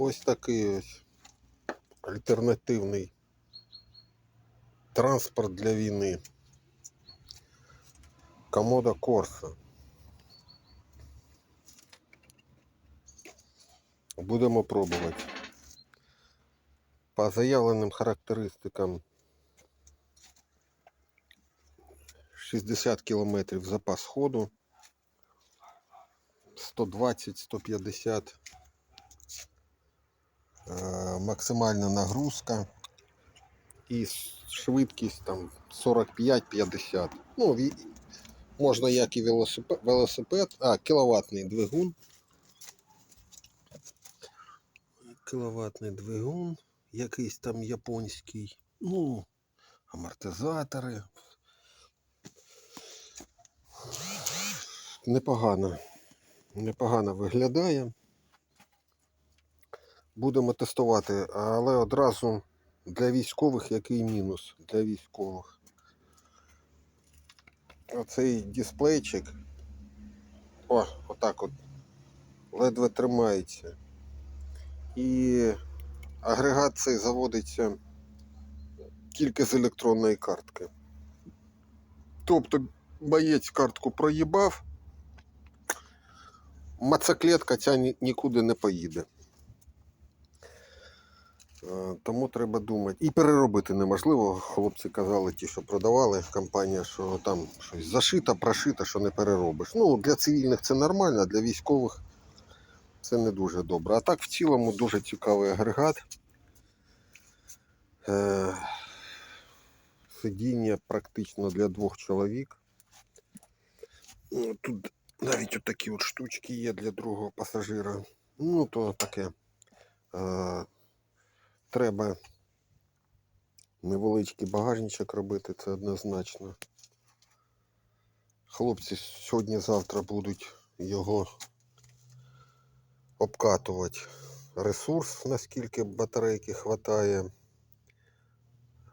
Ось такий ось альтернативний транспорт для війни. Комода Корса. Будемо пробувати. По заявленим характеристикам 60 км запас ходу, 120-150 е, максимальна нагрузка і швидкість там 45-50. Ну, можна як і велосипед, велосипед а, кіловатний двигун. Кіловатний двигун, якийсь там японський. Ну, амортизатори. Непогано. Непогано виглядає. Будемо тестувати, але одразу для військових який мінус для військових. Оцей дисплейчик. О, отак от. Ледве тримається. І агрегат цей заводиться тільки з електронної картки. Тобто боєць картку проїбав, мацаклетка ця нікуди не поїде. Е, Тому треба думати. І переробити неможливо. Хлопці казали, ті, що продавали, компанія, що там щось зашито, прошито, що не переробиш. Ну, для цивільних це нормально, а для військових це не дуже добре. А так в цілому дуже цікавий агрегат. Е, Сидіння практично для двох чоловік. Ну, Тут навіть отакі от штучки є для другого пасажира. Ну, то таке. Треба невеличкий багажничок робити, це однозначно. Хлопці сьогодні-завтра будуть його обкатувати. Ресурс, наскільки батарейки хватає,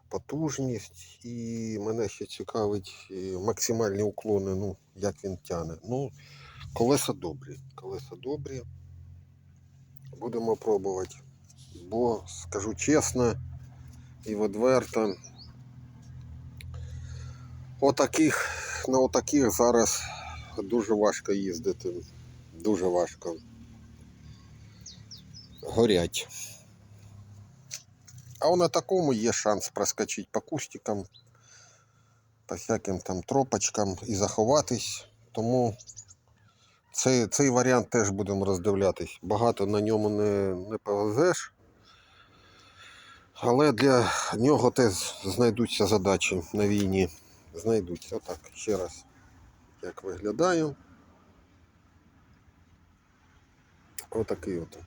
потужність і мене ще цікавить е, максимальні уклони, ну, як він тяне. Ну, колеса добрі. Колеса добрі. Будемо пробувати. Бо, скажу чесно і відверто, отаких, на отаких зараз дуже важко їздити. Дуже важко. Горять. А на такому є шанс проскочити по кустикам, по всяким там тропочкам і заховатись. Тому цей, цей варіант теж будемо роздивлятись. Багато на ньому не, не повезеш. Але для нього теж знайдуться задачі на війні. Знайдуться. Отак, ще раз. Як виглядаю. Отакий от.